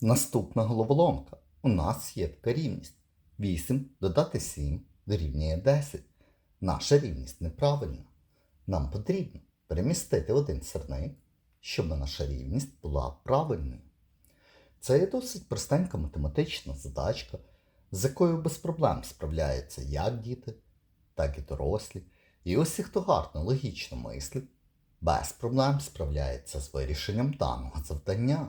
Наступна головоломка. У нас є така рівність. 8 додати 7 дорівнює 10. Наша рівність неправильна. Нам потрібно перемістити один сирник, щоб наша рівність була правильною. Це є досить простенька математична задачка, з якою без проблем справляються як діти, так і дорослі. І усі, хто гарно логічно мислить, без проблем справляється з вирішенням даного завдання.